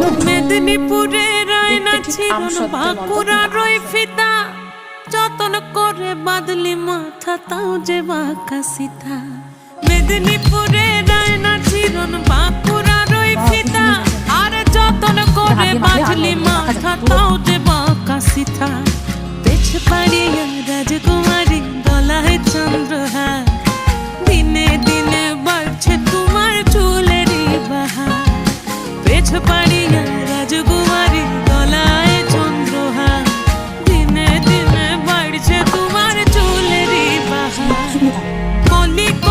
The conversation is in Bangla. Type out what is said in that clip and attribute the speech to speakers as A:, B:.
A: দিনও
B: মেদিনীপুরে রায়না
A: দেখতে ঠিক
B: ছিরন
A: আমসত্ত্বের মতো
B: বাঁকুড়া
A: কিন্তু
B: রই ফিতা। যতন করে বাদলি মাথা তাও যে বাঁকা সিতা মেদিনীপুরে রায়না ছিরন বাঁকুড়া রই ফিতা। আর যতন করে বাদলি মাথা তাও যে বাঁকা সিতা পেছ পাড়িয়া রাজকুমারী পাড়িয়া রাজকুমারী গলায় চন্দ্রহার দিনে দিনে বাড়ছে তোমার চুলেরই বাহার কলিক